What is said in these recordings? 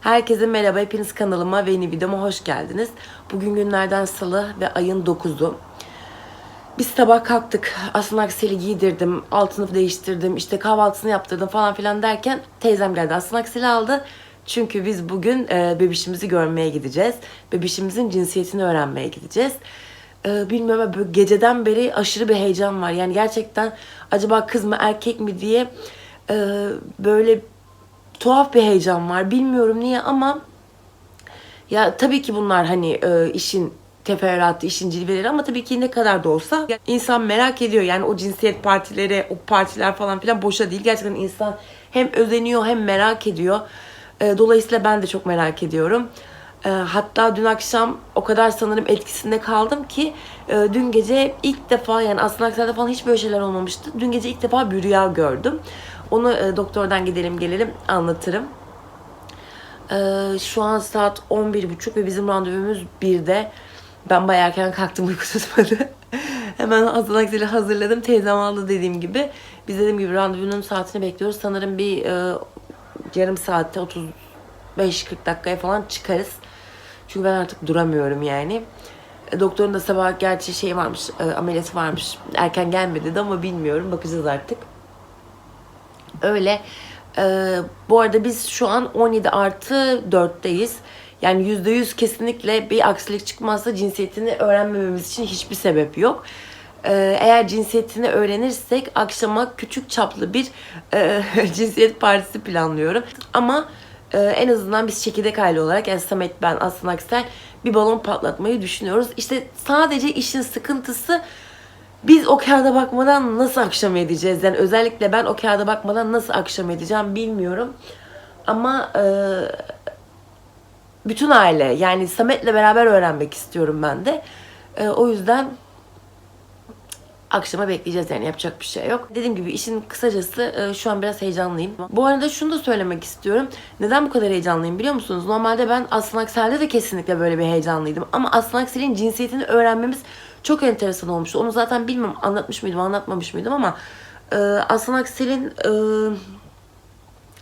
Herkese merhaba, hepiniz kanalıma ve yeni videoma hoş geldiniz. Bugün günlerden salı ve ayın 9'u. Biz sabah kalktık, aslında akseli giydirdim, altını değiştirdim, işte kahvaltısını yaptırdım falan filan derken teyzem geldi aslında akseli aldı. Çünkü biz bugün e, bebişimizi görmeye gideceğiz. Bebişimizin cinsiyetini öğrenmeye gideceğiz. E, bilmiyorum ama geceden beri aşırı bir heyecan var. Yani gerçekten acaba kız mı erkek mi diye e, böyle tuhaf bir heyecan var. Bilmiyorum niye ama ya tabii ki bunlar hani e, işin teferruatı, işin cilveleri ama tabii ki ne kadar da olsa insan merak ediyor. Yani o cinsiyet partileri, o partiler falan filan boşa değil. Gerçekten insan hem özeniyor hem merak ediyor. E, dolayısıyla ben de çok merak ediyorum. E, hatta dün akşam o kadar sanırım etkisinde kaldım ki e, dün gece ilk defa yani aslında akselde falan hiç böyle şeyler olmamıştı. Dün gece ilk defa bir rüya gördüm. Onu e, doktordan gidelim gelelim anlatırım. Ee, şu an saat 11.30 ve bizim randevumuz 1'de. Ben bayağı erken kalktım uyku tutmadı. Hemen hazırlıkları hazırladım. Teyzem aldı dediğim gibi. Biz dediğim gibi randevunun saatini bekliyoruz. Sanırım bir e, yarım saatte 35-40 dakikaya falan çıkarız. Çünkü ben artık duramıyorum yani. E, Doktorun da sabah gerçi şey varmış, e, ameliyatı varmış. Erken gelmedi dedi ama bilmiyorum. Bakacağız artık. Öyle. Ee, bu arada biz şu an 17 artı 4'teyiz. Yani %100 kesinlikle bir aksilik çıkmazsa cinsiyetini öğrenmememiz için hiçbir sebep yok. Ee, eğer cinsiyetini öğrenirsek akşama küçük çaplı bir e, cinsiyet partisi planlıyorum. Ama e, en azından biz çekirdek aile olarak yani Samet ben Aslı Aksel bir balon patlatmayı düşünüyoruz. İşte sadece işin sıkıntısı biz o kağıda bakmadan nasıl akşam edeceğiz? Yani özellikle ben o kağıda bakmadan nasıl akşam edeceğim bilmiyorum. Ama e, bütün aile yani Samet'le beraber öğrenmek istiyorum ben de. E, o yüzden akşama bekleyeceğiz yani yapacak bir şey yok. Dediğim gibi işin kısacası e, şu an biraz heyecanlıyım. Bu arada şunu da söylemek istiyorum. Neden bu kadar heyecanlıyım biliyor musunuz? Normalde ben Aslan Aksel'de de kesinlikle böyle bir heyecanlıydım. Ama Aslan Aksel'in cinsiyetini öğrenmemiz çok enteresan olmuştu. Onu zaten bilmem anlatmış mıydım anlatmamış mıydım ama e, Aslan Aksel'in e,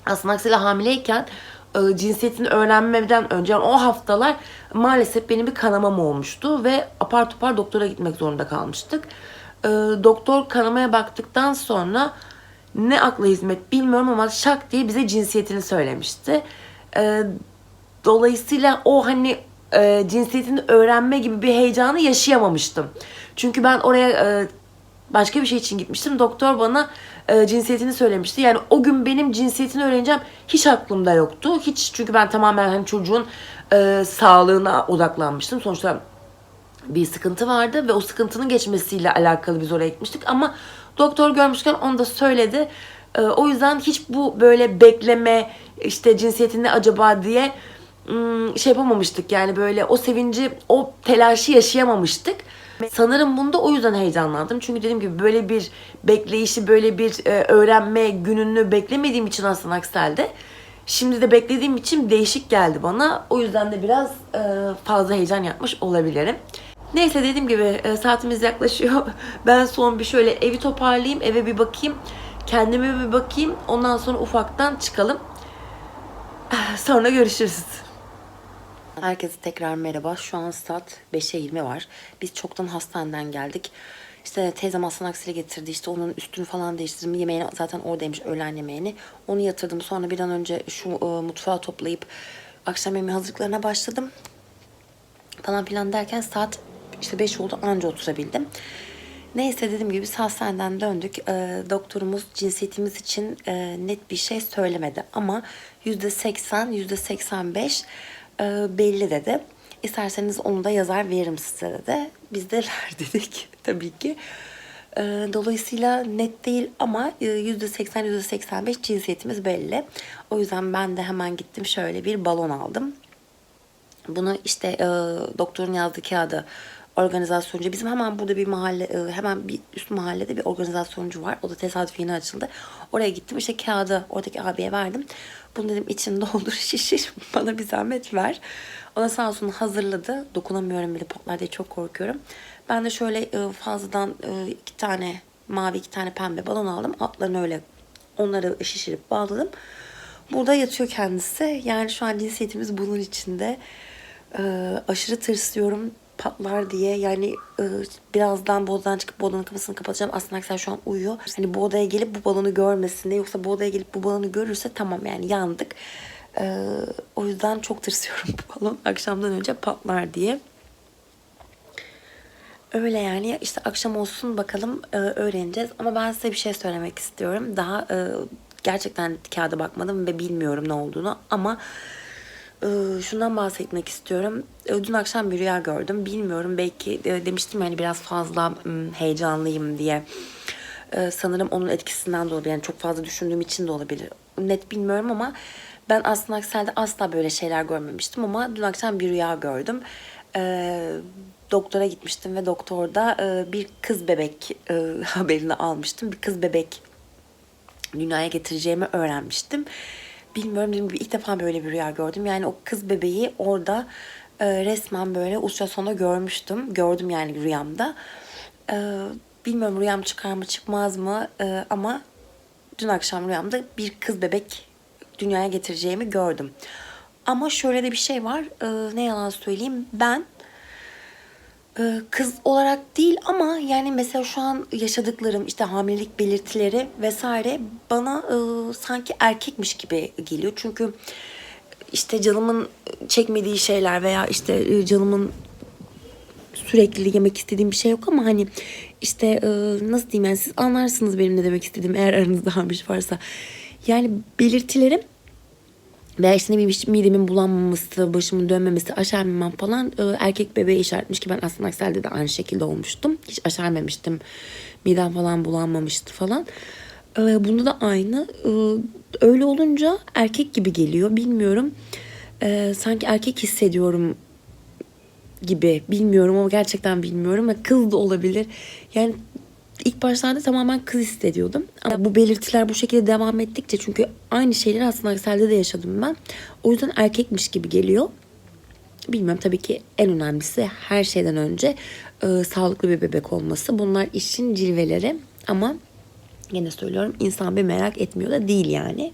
Aslan Aksel'e hamileyken e, cinsiyetini öğrenmeden önce yani o haftalar maalesef benim bir kanamam olmuştu ve apar topar doktora gitmek zorunda kalmıştık. E, doktor kanamaya baktıktan sonra ne akla hizmet bilmiyorum ama şak diye bize cinsiyetini söylemişti. E, dolayısıyla o hani e, cinsiyetini öğrenme gibi bir heyecanı yaşayamamıştım. Çünkü ben oraya e, başka bir şey için gitmiştim. Doktor bana e, cinsiyetini söylemişti. Yani o gün benim cinsiyetini öğreneceğim hiç aklımda yoktu. Hiç çünkü ben tamamen hani çocuğun e, sağlığına odaklanmıştım. Sonuçta bir sıkıntı vardı ve o sıkıntının geçmesiyle alakalı biz oraya gitmiştik. Ama doktor görmüşken onu da söyledi. E, o yüzden hiç bu böyle bekleme işte cinsiyetini acaba diye şey yapamamıştık. Yani böyle o sevinci, o telaşı yaşayamamıştık. Sanırım bunda o yüzden heyecanlandım. Çünkü dediğim gibi böyle bir bekleyişi, böyle bir e, öğrenme gününü beklemediğim için aslında Aksel'de. Şimdi de beklediğim için değişik geldi bana. O yüzden de biraz e, fazla heyecan yapmış olabilirim. Neyse dediğim gibi e, saatimiz yaklaşıyor. Ben son bir şöyle evi toparlayayım, eve bir bakayım. Kendime bir bakayım. Ondan sonra ufaktan çıkalım. Sonra görüşürüz. Herkese tekrar merhaba. Şu an saat 5'e 20 var. Biz çoktan hastaneden geldik. İşte teyzem Aslan Aksel'i getirdi. İşte onun üstünü falan değiştirdim. Yemeğini zaten oradaymış öğlen yemeğini. Onu yatırdım. Sonra bir an önce şu e, mutfağı toplayıp akşam yemeği hazırlıklarına başladım. Falan filan derken saat işte 5 oldu anca oturabildim. Neyse dediğim gibi biz hastaneden döndük. Ee, doktorumuz cinsiyetimiz için e, net bir şey söylemedi. Ama %80, %85 e, belli dedi. İsterseniz onu da yazar veririm size dedi. Biz de dedik tabii ki. E, dolayısıyla net değil ama e, %80, %85 cinsiyetimiz belli. O yüzden ben de hemen gittim şöyle bir balon aldım. Bunu işte e, doktorun yazdığı kağıdı organizasyoncu. Bizim hemen burada bir mahalle, e, hemen bir üst mahallede bir organizasyoncu var. O da tesadüf yeni açıldı. Oraya gittim işte kağıdı oradaki abiye verdim. Bunu dedim için doldur şişir bana bir zahmet ver. O da sağ olsun hazırladı. Dokunamıyorum bile patlar diye çok korkuyorum. Ben de şöyle e, fazladan e, iki tane mavi iki tane pembe balon aldım. Altlarını öyle onları şişirip bağladım. Burada yatıyor kendisi. Yani şu an cinsiyetimiz bunun içinde. Ee, aşırı tırsıyorum patlar diye. Yani e, birazdan bu odadan çıkıp bu odanın kapısını kapatacağım. Aslında Aksel şu an uyuyor. Hani bu odaya gelip bu balonu görmesin diye. Yoksa bu odaya gelip bu balonu görürse tamam yani yandık. Ee, o yüzden çok tırsıyorum bu balon akşamdan önce patlar diye. Öyle yani işte akşam olsun bakalım e, öğreneceğiz. Ama ben size bir şey söylemek istiyorum. Daha e, gerçekten kağıda bakmadım ve bilmiyorum ne olduğunu. Ama e, şundan bahsetmek istiyorum. E, dün akşam bir rüya gördüm. Bilmiyorum belki e, demiştim yani biraz fazla heyecanlıyım diye. E, sanırım onun etkisinden de olabilir. Yani çok fazla düşündüğüm için de olabilir. Net bilmiyorum ama ben aslında Aksel'de asla böyle şeyler görmemiştim ama dün akşam bir rüya gördüm. Doktora gitmiştim ve doktorda e, bir kız bebek e, haberini almıştım. Bir kız bebek dünyaya getireceğimi öğrenmiştim. Bilmiyorum gibi ilk defa böyle bir rüya gördüm. Yani o kız bebeği orada e, resmen böyle ultrasonda görmüştüm. Gördüm yani rüyamda. E, bilmiyorum rüyam çıkar mı çıkmaz mı e, ama dün akşam rüyamda bir kız bebek dünyaya getireceğimi gördüm. Ama şöyle de bir şey var. e, ne yalan söyleyeyim. Ben kız olarak değil ama yani mesela şu an yaşadıklarım işte hamilelik belirtileri vesaire bana e, sanki erkekmiş gibi geliyor. Çünkü işte canımın çekmediği şeyler veya işte e, canımın sürekli yemek istediğim bir şey yok ama hani işte e, nasıl diyeyim yani siz anlarsınız benim ne demek istediğim eğer aranızda hamilelik varsa. Yani belirtilerim veya işte işte midemin bulanmaması, başımın dönmemesi, aşermemem falan e, erkek bebeğe işaretmiş ki ben aslında Aksel'de de aynı şekilde olmuştum. Hiç aşermemiştim. Midem falan bulanmamıştı falan. E, bunda da aynı. E, öyle olunca erkek gibi geliyor. Bilmiyorum. Sanki erkek hissediyorum gibi. Bilmiyorum ama gerçekten bilmiyorum. Ve kız da olabilir. Yani ilk başlarda tamamen kız hissediyordum. Ama bu belirtiler bu şekilde devam ettikçe çünkü aynı şeyleri aslında Aksel'de de yaşadım ben. O yüzden erkekmiş gibi geliyor. Bilmiyorum tabii ki en önemlisi her şeyden önce e, sağlıklı bir bebek olması. Bunlar işin cilveleri ama yine söylüyorum insan bir merak etmiyor da değil yani.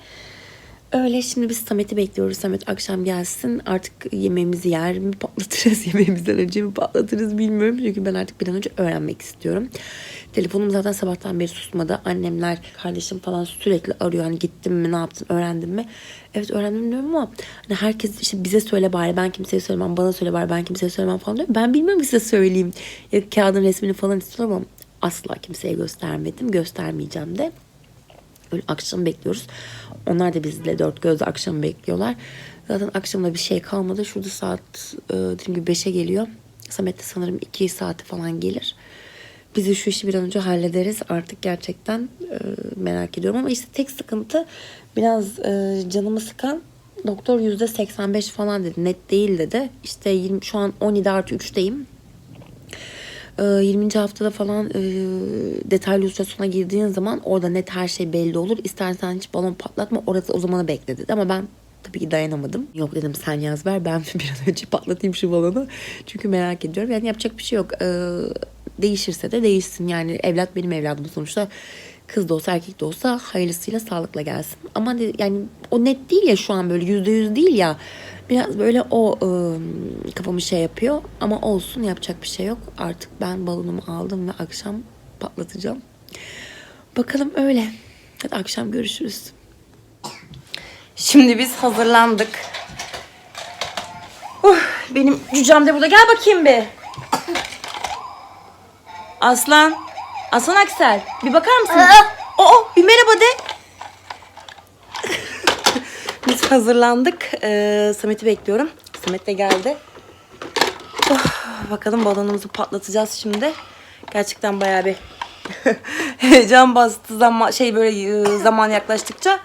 Öyle şimdi biz Samet'i bekliyoruz. Samet akşam gelsin artık yemeğimizi yer mi patlatırız yemeğimizden önce mi patlatırız bilmiyorum. Çünkü ben artık bir an önce öğrenmek istiyorum. Telefonum zaten sabahtan beri susmadı. Annemler, kardeşim falan sürekli arıyor. Hani gittin mi ne yaptın öğrendin mi? Evet öğrendim diyorum ama hani herkes işte bize söyle bari ben kimseye söylemem bana söyle bari ben kimseye söylemem falan diyor. Ben bilmiyorum size söyleyeyim. Ya kağıdın resmini falan istiyorum ama asla kimseye göstermedim. Göstermeyeceğim de. Öyle akşam bekliyoruz. Onlar da bizle dört gözle akşam bekliyorlar. Zaten akşamda bir şey kalmadı. Şurada saat e, dediğim gibi 5'e geliyor. Samet de sanırım 2 saati falan gelir. Biz de şu işi bir an önce hallederiz. Artık gerçekten e, merak ediyorum. Ama işte tek sıkıntı biraz e, canımı sıkan doktor yüzde 85 falan dedi. Net değil dedi. İşte 20, şu an 17 artı 3'teyim. Ee, 20. haftada falan e, detaylı ultrasona girdiğin zaman orada net her şey belli olur. İstersen hiç balon patlatma orası o zamanı bekle dedi. Ama ben tabii ki dayanamadım. Yok dedim sen yaz ver ben bir an önce patlatayım şu balonu. Çünkü merak ediyorum. Yani yapacak bir şey yok. Ee, değişirse de değişsin. Yani evlat benim evladım sonuçta. Kız da olsa erkek de olsa hayırlısıyla sağlıkla gelsin. Ama yani o net değil ya şu an böyle yüzde yüz değil ya. Biraz böyle o ıı, kafamı şey yapıyor. Ama olsun yapacak bir şey yok. Artık ben balonumu aldım ve akşam patlatacağım. Bakalım öyle. Hadi akşam görüşürüz. Şimdi biz hazırlandık. Uh, benim cücem de burada. Gel bakayım bir. Aslan. Aslan Aksel. Bir bakar mısın? Oo, bir merhaba de. Biz hazırlandık. Ee, Samet'i bekliyorum. Samet de geldi. Oh, bakalım balonumuzu patlatacağız şimdi. Gerçekten bayağı bir heyecan bastı zaman şey böyle e, zaman yaklaştıkça.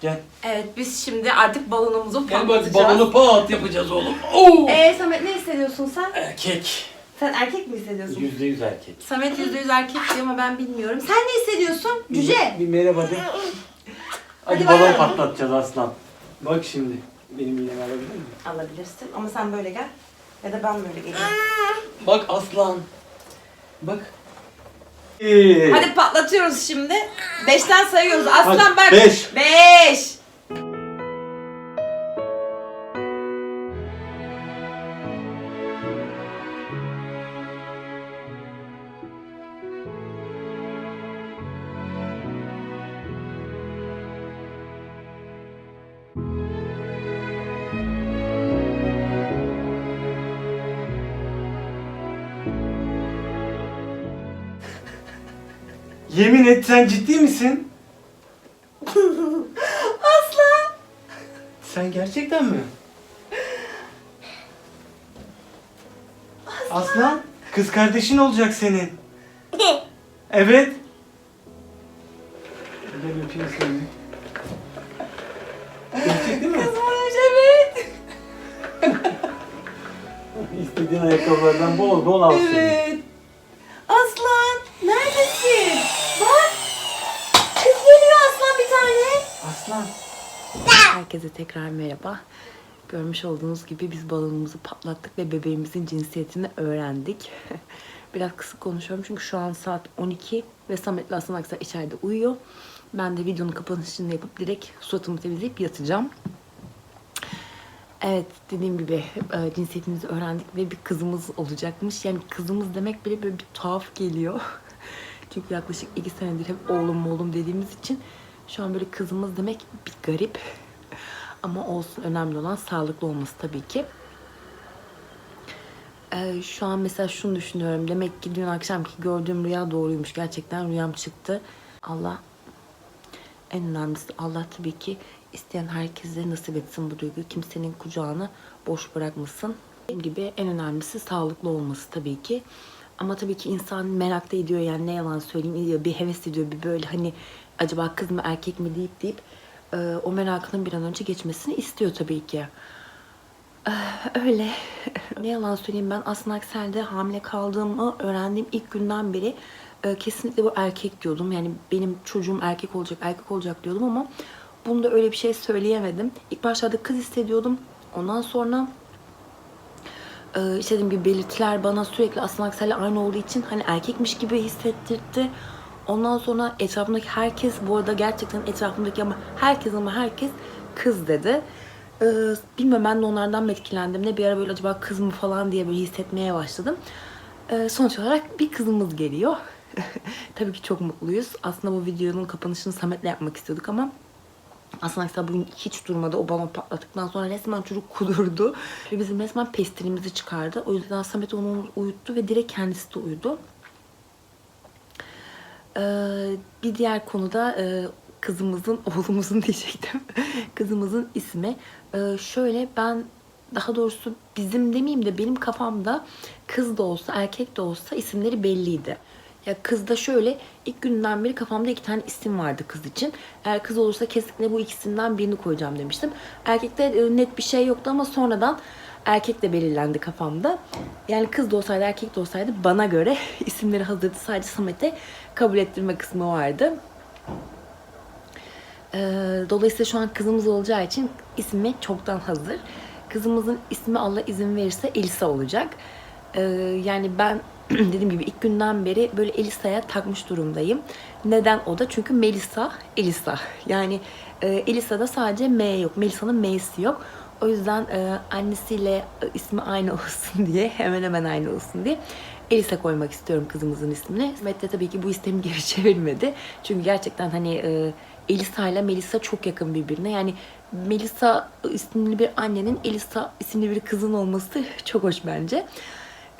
Gel. Evet biz şimdi artık balonumuzu Gel bak patlatacağız. balonu pat yapacağız oğlum. Oo! Ee Samet ne hissediyorsun sen? Erkek. Sen erkek mi hissediyorsun? Yüzde yüz erkek. Samet yüzde yüz erkek diyor ama ben bilmiyorum. Sen ne hissediyorsun? Cüce. Bir merhaba de. Hadi Hadi balon bakalım. patlatacağız aslan. Bak şimdi. Benim iğnemi alabilir miyim? Alabilirsin ama sen böyle gel. Ya da ben böyle geleyim. Bak aslan. Bak. Ee, Hadi patlatıyoruz şimdi. Beşten sayıyoruz. Aslan Hadi, bak. beş. Beş. Yemin et sen ciddi misin? Aslan. Sen gerçekten mi? Aslan, kız kardeşin olacak senin. Evet. Gel öpeyim seni. Gerçek değil mi? Kızmış evet. İstediğin ayakkabılardan bol bol al seni. Evet. Aslan neredesin? Bak. Kız geliyor aslan bir tane. Aslan. Herkese tekrar merhaba. Görmüş olduğunuz gibi biz balonumuzu patlattık ve bebeğimizin cinsiyetini öğrendik. Biraz kısık konuşuyorum çünkü şu an saat 12 ve Samet'le Aslan Aksar içeride uyuyor. Ben de videonun kapanışını yapıp direkt suratımı temizleyip yatacağım. Evet dediğim gibi e, cinsiyetimizi öğrendik ve bir kızımız olacakmış. Yani kızımız demek bile böyle bir tuhaf geliyor. Çünkü yaklaşık iki senedir hep oğlum oğlum dediğimiz için şu an böyle kızımız demek bir garip. Ama olsun önemli olan sağlıklı olması tabii ki. Ee, şu an mesela şunu düşünüyorum. Demek ki dün akşamki gördüğüm rüya doğruymuş. Gerçekten rüyam çıktı. Allah en önemlisi Allah tabii ki isteyen herkese nasip etsin bu duyguyu. Kimsenin kucağını boş bırakmasın. Dediğim gibi en önemlisi sağlıklı olması tabii ki. Ama tabii ki insan merak da ediyor yani ne yalan söyleyeyim bir heves ediyor bir böyle hani acaba kız mı erkek mi deyip deyip e, o merakının bir an önce geçmesini istiyor tabii ki. Eh, Öyle. ne yalan söyleyeyim ben aslında Aksel'de hamile kaldığımı öğrendiğim ilk günden beri e, kesinlikle bu erkek diyordum. Yani benim çocuğum erkek olacak, erkek olacak diyordum ama bunda öyle bir şey söyleyemedim. İlk başlarda kız hissediyordum. Ondan sonra e, işte dediğim gibi belirtiler bana sürekli Aslan Aksel'le aynı olduğu için hani erkekmiş gibi hissettirdi. Ondan sonra etrafımdaki herkes bu arada gerçekten etrafımdaki ama herkes ama herkes kız dedi. Ee, bilmiyorum ben de onlardan mı etkilendim ne bir ara böyle acaba kız mı falan diye böyle hissetmeye başladım. Ee, sonuç olarak bir kızımız geliyor. Tabii ki çok mutluyuz. Aslında bu videonun kapanışını Samet'le yapmak istiyorduk ama aslında mesela bugün hiç durmadı. O balon patladıktan sonra resmen çocuk kudurdu. Ve bizim resmen pestilimizi çıkardı. O yüzden Samet onu uyuttu ve direkt kendisi de uyudu. Ee, bir diğer konuda e, kızımızın, oğlumuzun diyecektim. kızımızın ismi. Ee, şöyle ben daha doğrusu bizim demeyeyim de benim kafamda kız da olsa erkek de olsa isimleri belliydi. Ya kızda şöyle ilk günden beri kafamda iki tane isim vardı kız için. Eğer kız olursa kesinlikle bu ikisinden birini koyacağım demiştim. Erkekte e, net bir şey yoktu ama sonradan erkek de belirlendi kafamda. Yani kız da olsaydı erkek de olsaydı bana göre isimleri hazırdı. Sadece Samet'e kabul ettirme kısmı vardı. Ee, dolayısıyla şu an kızımız olacağı için ismi çoktan hazır. Kızımızın ismi Allah izin verirse Elisa olacak. Ee, yani ben dediğim gibi ilk günden beri böyle Elisa'ya takmış durumdayım. Neden o da? Çünkü Melisa, Elisa. Yani e, Elisa'da sadece M yok. Melisa'nın M'si yok. O yüzden e, annesiyle e, ismi aynı olsun diye, hemen hemen aynı olsun diye Elisa koymak istiyorum kızımızın ismini. Mehmet de tabii ki bu istemi geri çevirmedi. Çünkü gerçekten hani e, Elisa ile Melisa çok yakın birbirine. Yani Melisa isimli bir annenin Elisa isimli bir kızın olması çok hoş bence.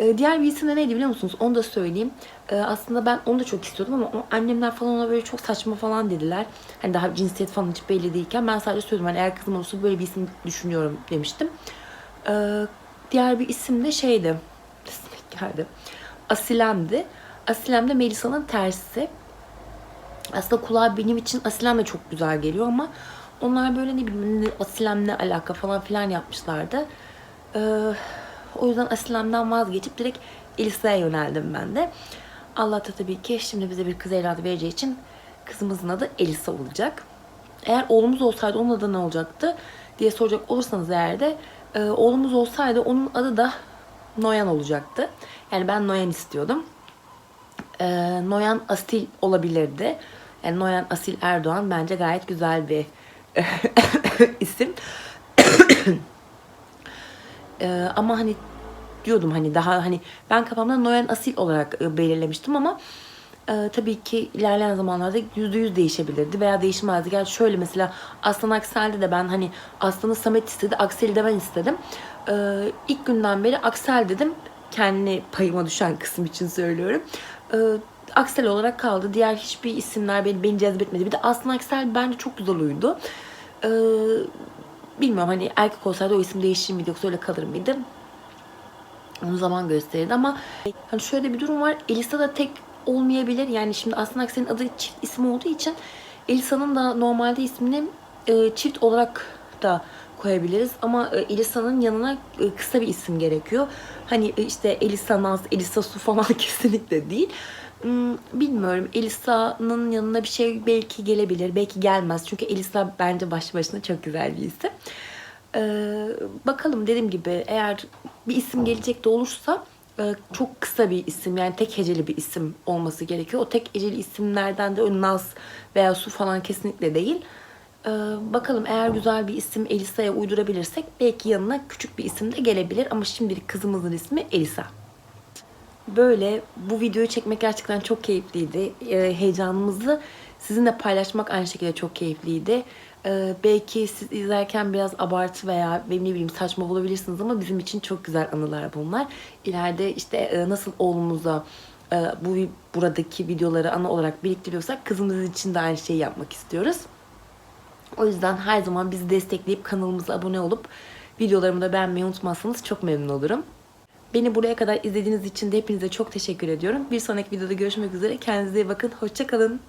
Ee, diğer bir isim de neydi biliyor musunuz? Onu da söyleyeyim. Ee, aslında ben onu da çok istiyordum ama annemler falan ona böyle çok saçma falan dediler. Hani daha cinsiyet falan hiç belli değilken ben sadece söyledim. Hani eğer kızım olursa böyle bir isim düşünüyorum demiştim. Ee, diğer bir isim de şeydi. İsmi geldi. Asilem'di. Asilem de Melisa'nın tersi. Aslında kulağa benim için Asilem de çok güzel geliyor ama onlar böyle ne bileyim ne- Asilem'le alaka falan filan yapmışlardı. Ee, o yüzden Asilem'den vazgeçip direkt Elisa'ya yöneldim ben de. Allah da tabii ki şimdi bize bir kız evladı vereceği için kızımızın adı Elisa olacak. Eğer oğlumuz olsaydı onun adı ne olacaktı diye soracak olursanız eğer de e, oğlumuz olsaydı onun adı da Noyan olacaktı. Yani ben Noyan istiyordum. E, Noyan Asil olabilirdi. Yani Noyan Asil Erdoğan bence gayet güzel bir isim. E, ama hani diyordum hani daha hani ben kafamda Noyan Asil olarak e, belirlemiştim ama e, tabii ki ilerleyen zamanlarda yüzde yüz değişebilirdi veya değişmezdi. Gerçi şöyle mesela Aslan Aksel'de de ben hani Aslan'ı Samet istedi, Aksel'i de ben istedim. E, ilk günden beri Aksel dedim. Kendi payıma düşen kısım için söylüyorum. E, Aksel olarak kaldı. Diğer hiçbir isimler beni, beni cezbetmedi. Bir de Aslı Aksel bence çok güzel uydu. Ee, bilmiyorum hani erkek olsaydı o isim değişir miydi yoksa öyle kalır mıydı? Onu zaman gösterirdi ama hani şöyle bir durum var. Elisa da tek olmayabilir. Yani şimdi Aslı Aksel'in adı çift isim olduğu için Elisa'nın da normalde ismini e, çift olarak da koyabiliriz. Ama e, Elisa'nın yanına e, kısa bir isim gerekiyor. Hani e, işte Elisa Naz, Elisa Su falan kesinlikle değil. Hmm, Bilmiyorum. Elisa'nın yanına bir şey belki gelebilir. Belki gelmez. Çünkü Elisa bence başlı başına çok güzel bir isim. Ee, bakalım dediğim gibi eğer bir isim gelecek de olursa e, çok kısa bir isim yani tek heceli bir isim olması gerekiyor. O tek heceli isimlerden de o Naz veya Su falan kesinlikle değil. Ee, bakalım eğer güzel bir isim Elisa'ya uydurabilirsek belki yanına küçük bir isim de gelebilir ama şimdilik kızımızın ismi Elisa. Böyle bu videoyu çekmek gerçekten çok keyifliydi. Ee, heyecanımızı sizinle paylaşmak aynı şekilde çok keyifliydi. Ee, belki siz izlerken biraz abartı veya ne bileyim saçma bulabilirsiniz ama bizim için çok güzel anılar bunlar. İleride işte e, nasıl oğlumuza e, bu buradaki videoları ana olarak biriktiriyorsak kızımız için de aynı şeyi yapmak istiyoruz. O yüzden her zaman bizi destekleyip kanalımıza abone olup videolarımı da beğenmeyi unutmazsanız çok memnun olurum. Beni buraya kadar izlediğiniz için de hepinize çok teşekkür ediyorum. Bir sonraki videoda görüşmek üzere. Kendinize iyi bakın. Hoşçakalın.